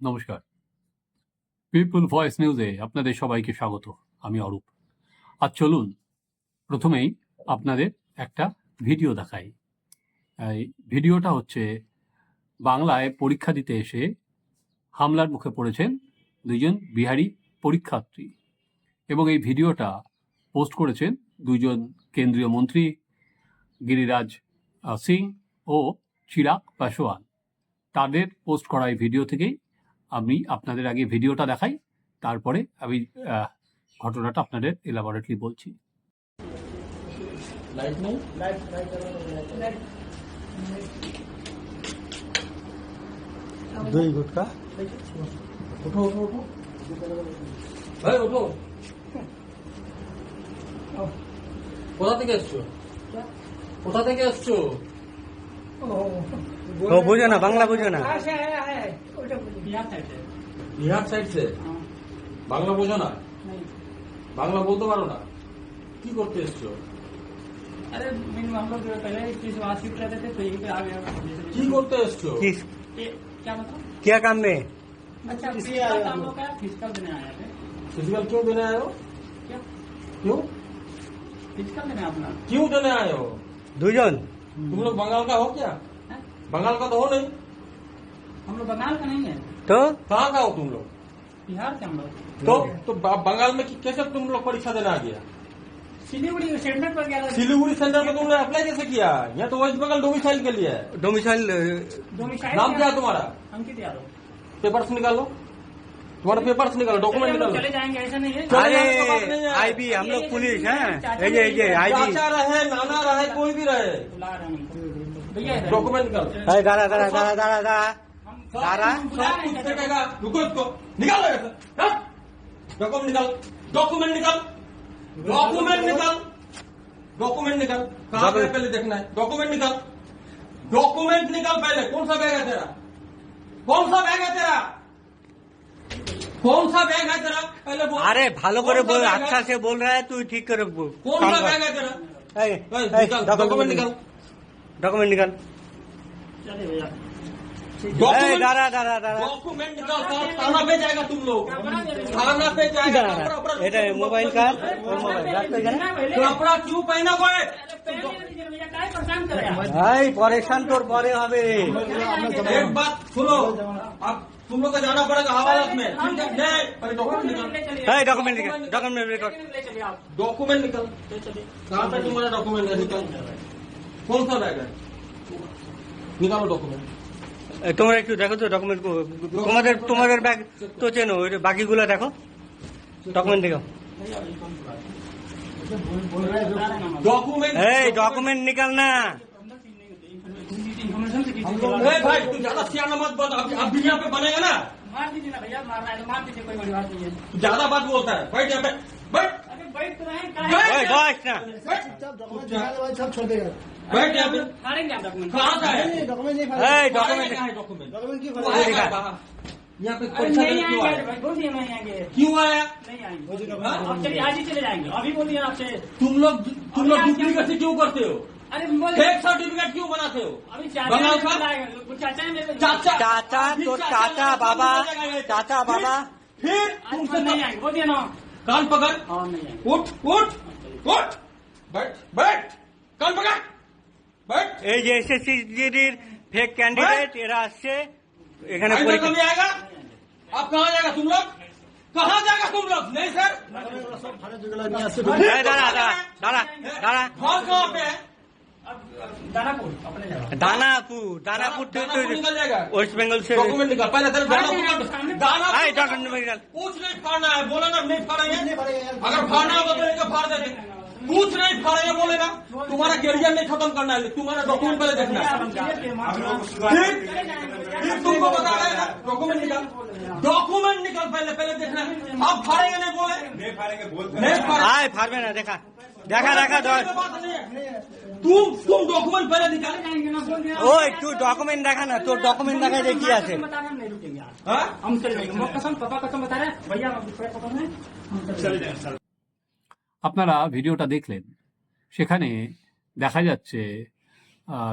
নমস্কার। People voice নিউজে আপনাদের সবাইকে স্বাগত। আমি অরূপ। আর চলুন, প্রথমেই আপনাদের একটা ভিডিও দেখাই। ভিডিওটা হচ্ছে বাংলায় পরীক্ষা দিতে এসে হামলার মুখে পড়েছেন দুইজন বিহারি পরীক্ষার্থী এবং এই ভিডিওটা পোস্ট করেছেন দুইজন কেন্দ্রীয় মন্ত্রী গিরিরাজ সিং ও চিরাগ পাসোয়ান। তাদের পোস্ট করা এই ভিডিও থেকেই আমি আপনাদের আগে ভিডিওটা দেখাই তারপরে আমি ঘটনাটা আপনাদের এলাবরেটলি বলছি। কোথা থেকে আসছো কোথা থেকে আসছো ও বুঝো না বাংলা বুঝো না বিহার সাইড সে বাংলা বোঝো না বাংলা বলতে পারো না কি করতে এসছো अरे मैंने हम लोग पहले किस वहाँ शिफ्ट रहते थे तो यहीं पे आ गया কি করতে এসছো किस ये क्या मतलब क्या काम में अच्छा फिजिकल काम लोग का फिजिकल देने आया थे फिजिकल क्यों देने आए हो क्या क्यों फिजिकल देने अपना क्यों देने आए हो দুজন तुम लोग बंगाल का हो क्या? हैं? बंगाल का तो हो नहीं। हम लोग बंगाल का नहीं है। तो? कहाँ का हो तुम लोग? बिहार से हम लोग। तो तो बंगाल में कैसे तुम लोग परीक्षा देने आ गया? सिलीगुड़ी सेंटर पर गया सिलीगुड़ी सेंटर में तुमने अप्लाई कैसे किया? यहाँ तो वेस्ट बंगाल डोमिसाइल के लिए डोमिसाइल डोमिसाइल नाम क्या है तुम्हारा? अंकित यादव। पेपर्स निकालो। तुम्हारा पेपर्स निकालो डॉक्यूमेंट निकालो। चले जाएँगे ऐसा नहीं है। अरे है। आईबी हम लोग पुलिस हैं। ये ये ये आईबी। रहे नाना रहे कोई भी रहे। डॉक्यूमेंट निकालो। अरे दारा दारा दारा दारा दारा दारा रुको इसको निकालो डॉक्यूमेंट निकाल। डॉक्यूमेंट निकाल। डॉक्यूमेंट निकाल। डॉक्यूमेंट निकाल। कहा पहले देखना है? डॉक्यूमेंट निकाल। डॉक्यूमेंट निकाल पहले। कौन सा बैग है तेरा? कौन सा बैग है तेरा? कौन सा बैग है तेरा पहले बोल अरे भालो करे कौन सा बोल बैग है? अच्छा से बोल रहा है तू ठीक करे बोल। कौन काम सा कर। बैग है तेरा ए, ए, ए, निकाल डॉक्यूमेंट निकाल डॉक्यूमेंट निकाल चलिए भैया ए, डॉक्यूमेंट थाना पे जाएगा तुम लोग। थाना पे जाएगा मोबाइल का। कपड़ा क्यों पहना भाई परेशान तो बड़े हमें एक बात सुनो। अब तुम लोग को जाना पड़ेगा हवालत में। डॉक्यूमेंट डॉक्यूमेंट निकल। डॉक्यूमेंट निकल। कहाँ तुम्हारा डॉक्यूमेंट निकल। कौन सा बैग है? निकालो डॉक्यूमेंट তোমরা একটু দেখো তো ডকুমেন্ট তোমাদের তোমাদের ব্যাগ তো চেনো ওই বাকিগুলো দেখো ডকুমেন্ট দেখো डॉक्यूमेंट এই ডকুমেন্ট নিকাল না इन्फॉर्मेशन से किसी को ए भाई तू ज्यादा सियाना मत बोल अब अब भी यहाँ पे बनेगा ना मार दीजिए ना भैया मारना है तो मार दीजिए कोई बड़ी बात नहीं है तू ज्यादा बात बोलता है बैठ यहाँ पे बैठ अरे बैठ तो रहे बैठ। ওই বস না बैठ बैठ गया फाड़ेंगे नहीं फाड़ेंगे क्यों यहाँ पे क्यों आया? नहीं हाँ? आज ही चले जाएँगे। अभी बोलिए आपसे। तुम लोग तुम लोग डुप्लीकेट से क्यों करते हो? अरे फेक सर्टिफिकेट क्यों बनाते हो? अभी चाचा चाचा तो चाचा तो बाबा। चाचा बाबा। फिर तुमसे नहीं आएँगे। बोलिए ना। कान पकड़। हाँ, नहीं उठ उठ उठ। এই যে এসএসসি জিডির ফেক ক্যান্ডিডেট এরা আসছে এখানে आइंदा পরীক্ষা कभी आएगा आप कहाँ जाएगा तुम लोग कहाँ जाएगा तुम लोग नहीं सर এই দাঁড়া দাঁড়া দাঁড়া দাঁড়া घर कहाँ पे है अब दानापुर अपने जगह দানাপুর দানাপুর থেকে दानापुर निकल जाएगा ওয়েস্ট बेंगल से डॉक्यूमेंट निकाल पहले तेरे दानापुर का এই दानापुर ডকুমেন্ট নিকাল कुछ नहीं फाड़ना है बोला ना नहीं फाड़ेंगे अगर फाड़ना होगा तो लेकर फाड़ देते कुछ नहीं खड़े बोलेगा। तुम्हारा करियर नहीं खत्म करना है। तुम्हारा डॉक्यूमेंट पहले देखना। फिर तुमको बता रहे डॉक्यूमेंट निकाल। डॉक्यूमेंट निकाल पहले पहले देखना। अब फाड़ेंगे नहीं बोले। नहीं तो फाड़े। ना देखा। देखा देखा तुम तुम डॉक्यूमेंट पहले निकाल। ओए तू डॉक्यूमेंट देखा ना तो डॉक्यूमेंट देखा देखिए हम हाँ? चल जाएँगे पापा कसम बता रहे भैया আপনারা ভিডিওটা দেখলেন। সেখানে দেখা যাচ্ছে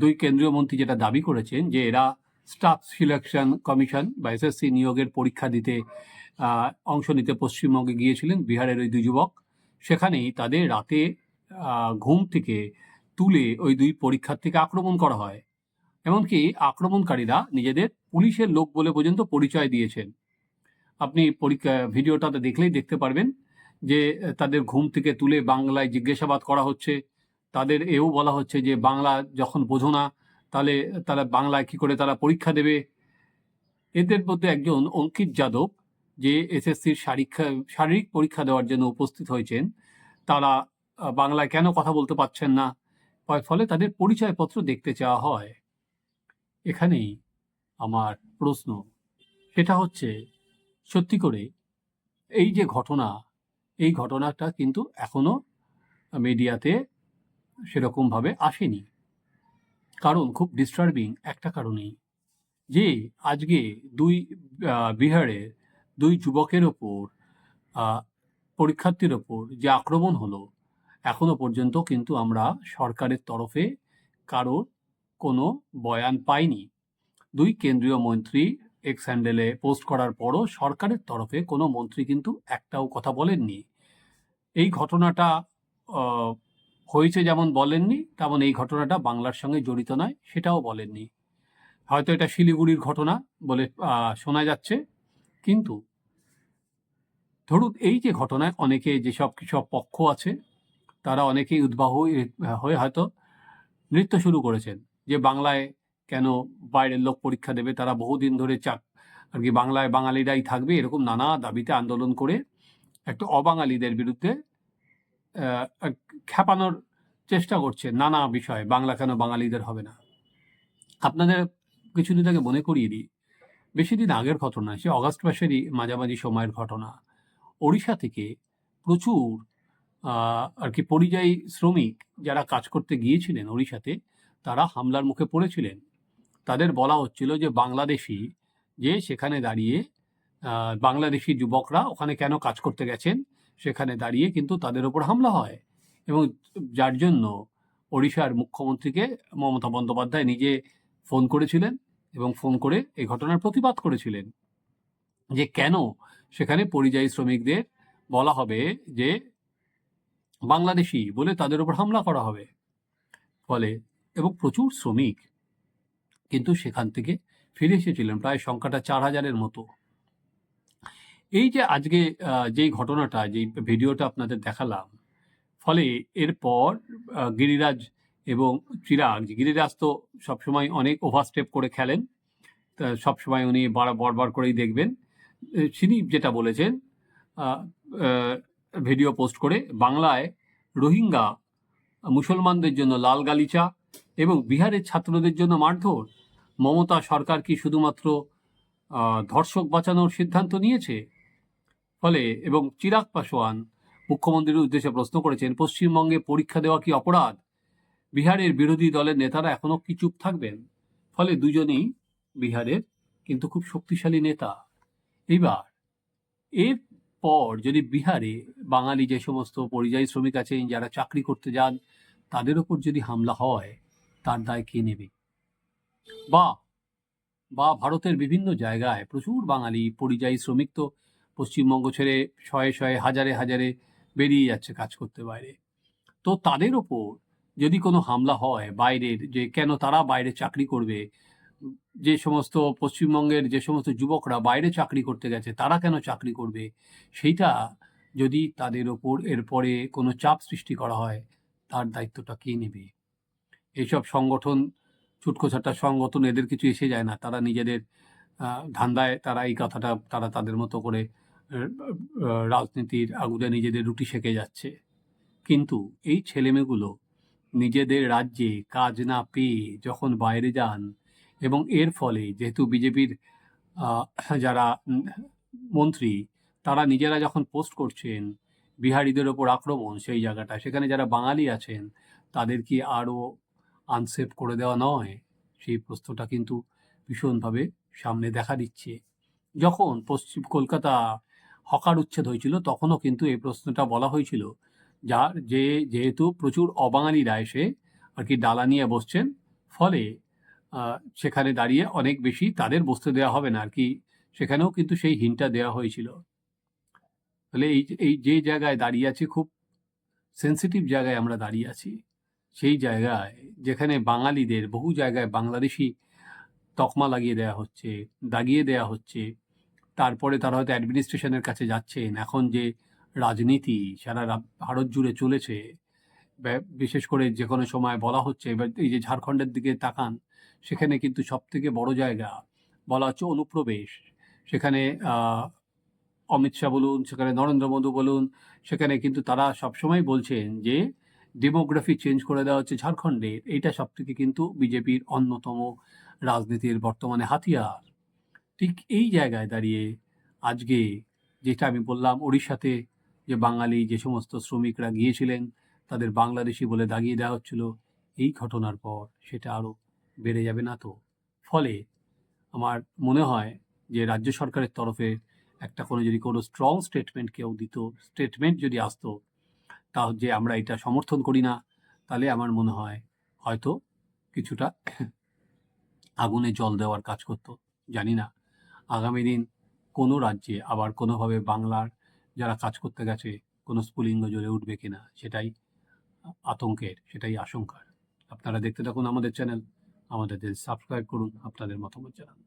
দুই কেন্দ্রীয় মন্ত্রী যেটা দাবি করেছেন যে এরা স্টাফ সিলেকশন কমিশন বা এসএসসি নিয়োগের পরীক্ষা দিতে অংশ নিতে পশ্চিমবঙ্গে গিয়েছিলেন, বিহারের ওই দুই যুবক। সেখানেই তাদের রাতে ঘুম থেকে তুলে ওই দুই পরীক্ষার্থীকে আক্রমণ করা হয়। এমনকি আক্রমণকারীরা নিজেদের পুলিশের লোক বলে পর্যন্ত পরিচয় দিয়েছেন। আপনি পরীক্ষা, ভিডিওটাতে দেখলেই দেখতে পারবেন যে, তাদের ঘুম থেকে তুলে বাংলায় জিজ্ঞাসাবাদ করা হচ্ছে। তাদের এও বলা হচ্ছে যে, বাংলা যখন বোঝো না, তাহলে তারা বাংলায় কি করে তারা পরীক্ষা দেবে? এদের মধ্যে একজন অঙ্কিত যাদব, যে এসএসসির শারীরিক শারীরিক পরীক্ষা দেওয়ার জন্য উপস্থিত হয়েছেন, তারা বাংলায় কেন কথা বলতে পারছেন না? ফলে তাদের পরিচয়পত্র দেখতে চাওয়া হয়। এখানেই আমার প্রশ্ন। সেটা হচ্ছে, সত্যি করে এই যে ঘটনা এই ঘটনাটা কিন্তু এখনও মিডিয়াতে সেরকমভাবে আসেনি। কারণ খুব ডিস্টার্বিং একটা কারণেই যে আজকে দুই আহ, বিহারের দুই যুবকের ওপর পরীক্ষার্থীর ওপর যে আক্রমণ হলো এখনও পর্যন্ত কিন্তু আমরা সরকারের তরফে কারোর কোনো বয়ান পাইনি। দুই কেন্দ্রীয় মন্ত্রী এক্স হ্যান্ডেলে পোস্ট করার পরও সরকারের তরফে কোনো মন্ত্রী কিন্তু একটাও কথা বলেননি। এই ঘটনাটা হয়েছে যেমন বলেননি, তেমন এই ঘটনাটা বাংলার সঙ্গে জড়িত নয়, সেটাও বলেননি। হয়তো এটা শিলিগুড়ির ঘটনা বলে শোনা যাচ্ছে। কিন্তু ধরুন এই যে ঘটনায় অনেকে যেসব সব পক্ষ আছে, তারা অনেকেই উদ্বাহ হয়ে হয়তো নৃত্য শুরু করেছেন, যে বাংলায় কেন বাইরের লোক পরীক্ষা দেবে, তারা বহুদিন ধরে চাক, আর কি বাংলায় বাঙালিরাই থাকবে, এরকম নানা দাবিতে আন্দোলন করে একটা অবাঙালিদের বিরুদ্ধে খেপানোর চেষ্টা করছে নানা বিষয়ে, বাংলা কেন বাঙালিদের হবে না। আপনাদের কিছুদিন আগে মনে করিয়ে দিই, বেশি দিন আগের ঘটনা, সে অগাস্ট মাসেরই মাঝামাঝি সময়ের ঘটনা। ওড়িশা থেকে প্রচুর আর কি পরিযায়ী শ্রমিক যারা কাজ করতে গিয়েছিলেন ওড়িশাতে, তারা হামলার মুখে পড়েছিলেন। তাদের বলা হচ্ছিল যে বাংলাদেশি যে সেখানে দাঁড়িয়ে বাংলাদেশি যুবকরা ওখানে কেন কাজ করতে গেছেন সেখানে দাঁড়িয়ে কিন্তু তাদের ওপর হামলা হয়। এবং যার জন্য ওড়িশার মুখ্যমন্ত্রীকে মমতা বন্দ্যোপাধ্যায় নিজে ফোন করেছিলেন এবং ফোন করে এই ঘটনার প্রতিবাদ করেছিলেন যে কেন সেখানে পরিযায়ী শ্রমিকদের বলা হবে যে বাংলাদেশি বলে তাদের উপর হামলা করা হবে। ফলে এবং প্রচুর শ্রমিক কিন্তু সেখান থেকে ফিরে এসেছিলেন, প্রায় সংখ্যাটা চার হাজারের মতো। এই যে আজকে যেই ঘটনাটা, যেই ভিডিওটা আপনাদের দেখালাম, ফলে এরপর গিরিরাজ এবং চিরাগ, গিরিরাজ তো সবসময় অনেক ওভারস্টেপ করে খেলেন সবসময় উনি বার বারবার করেই দেখবেন। তিনি যেটা বলেছেন ভিডিও পোস্ট করে, বাংলায় রোহিঙ্গা মুসলমানদের জন্য লাল গালিচা এবং বিহারের ছাত্রদের জন্য মারধর, মমতা সরকার কি শুধুমাত্র ধর্ষক বাঁচানোর সিদ্ধান্ত নিয়েছে? ফলে এবং চিরাগ পাসোয়ান মুখ্যমন্ত্রীর উদ্দেশ্যে প্রশ্ন করেছেন, পশ্চিমবঙ্গে পরীক্ষা দেওয়া কি অপরাধ? বিহারের বিরোধী দলের নেতারা এখনও কি চুপ থাকবেন? ফলে দুজনেই বিহারের কিন্তু খুব শক্তিশালী নেতা। এবার এর পর যদি বিহারে বাঙালি যে সমস্ত পরিযায়ী শ্রমিক আছেন, যারা চাকরি করতে যান, তাদের ওপর যদি হামলা হয়, তার দায় কে নেবে? বা বা ভারতের বিভিন্ন জায়গায় প্রচুর বাঙালি পরিযায়ী শ্রমিক তো পশ্চিমবঙ্গ ছেড়ে শয়ে শয়ে হাজারে হাজারে বেরিয়ে যাচ্ছে কাজ করতে বাইরে। তো তাদের ওপর যদি কোনো হামলা হয় বাইরের, যে কেন তারা বাইরে চাকরি করবে, যে সমস্ত পশ্চিমবঙ্গের যে সমস্ত যুবকরা বাইরে চাকরি করতে গেছে, তারা কেন চাকরি করবে? সেইটা যদি তাদের ওপর এরপরে কোনো চাপ সৃষ্টি করা হয়, তার দায়িত্বটা কে নেবে? এইসব সংগঠন ছুটকোছাটা সংগঠন এদের কিছু এসে যায় না। তারা নিজেদের ধান্দায় তারা এই কথাটা, তারা তাদের মতো করে রাজনীতির আগুদে নিজেদের রুটি সেকে যাচ্ছে। কিন্তু এই ছেলেমেয়েগুলো নিজেদের রাজ্যে কাজ না পেয়ে যখন বাইরে যান এবং এর ফলে যেহেতু বিজেপির যারা মন্ত্রী, তারা নিজেরা যখন পোস্ট করছেন বিহারিদের ওপর আক্রমণ সেই জায়গাটা, সেখানে যারা বাঙালি আছেন, তাদের কি আরও আনসেফ করে দেওয়া নয়? সেই প্রশ্নটা কিন্তু ভীষণভাবে সামনে দেখা দিচ্ছে। যখন পশ্চিম কলকাতা হকার উচ্ছেদ হয়েছিল, তখনও কিন্তু এই প্রশ্নটা বলা হয়েছিল, যার যে যেহেতু প্রচুর অবাঙালিরা এসে আর কি ডালা নিয়ে বসছেন, ফলে সেখানে দাঁড়িয়ে অনেক বেশি তাদের বসতে দেওয়া হবে না, আর কি সেখানেও কিন্তু সেই হিনটা দেওয়া হয়েছিল। তাহলে এই এই যে জায়গায় দাঁড়িয়ে আছি, খুব সেন্সিটিভ জায়গায় আমরা দাঁড়িয়ে আছি, সেই জায়গায় যেখানে বাঙালিদের বহু জায়গায় বাংলাদেশি তকমা লাগিয়ে দেওয়া হচ্ছে, দাগিয়ে দেওয়া হচ্ছে তারপরে তারা হয়তো অ্যাডমিনিস্ট্রেশনের কাছে যাচ্ছেন। এখন যে রাজনীতি সারা ভারত জুড়ে চলেছে বিশেষ করে যে কোনো সময় বলা হচ্ছে, এবার এই যে ঝাড়খণ্ডের দিকে তাকান, সেখানে কিন্তু সব থেকে বড় জায়গা বলা হচ্ছে অনুপ্রবেশ। সেখানে অমিত শাহ বলুন, সেখানে নরেন্দ্র মোদী বলুন, সেখানে কিন্তু তারা সবসময় বলছেন যে ডেমোগ্রাফি চেঞ্জ করে দেওয়া হচ্ছে ঝাড়খণ্ডের। এইটা সব থেকে কিন্তু বিজেপির অন্যতম রাজনীতির বর্তমানে হাতিয়ার। ঠিক এই জায়গায় দাঁড়িয়ে আজকে যেটা আমি বললাম, ওড়িশাতে যে বাঙালি যে সমস্ত শ্রমিকরা গিয়েছিলেন, তাদের বাংলাদেশি বলে দাগিয়ে দেওয়া হচ্ছিল, এই ঘটনার পর সেটা আরও বেড়ে যাবে না তো? ফলে আমার মনে হয় যে রাজ্য সরকারের তরফে একটা কোনো যদি কোনো স্ট্রং স্টেটমেন্ট কেউ দিত স্টেটমেন্ট যদি আসতো, তা যে আমরা এটা সমর্থন করি না, তাহলে আমার মনে হয় হয়তো কিছুটা আগুনে জল দেওয়ার কাজ করতো, জানি না। আগামী দিন কোনো রাজ্যে আবার কোনোভাবে বাংলার যারা কাজ করতে গেছে, কোনো স্কুলিঙ্গ জ্বলে উঠবে কিনা, সেটাই আতঙ্কের, সেটাই আশঙ্কার। আপনারা দেখতে থাকুন আমাদের চ্যানেল আমাদের সাবস্ক্রাইব করুন, আপনাদের মতামত জানান।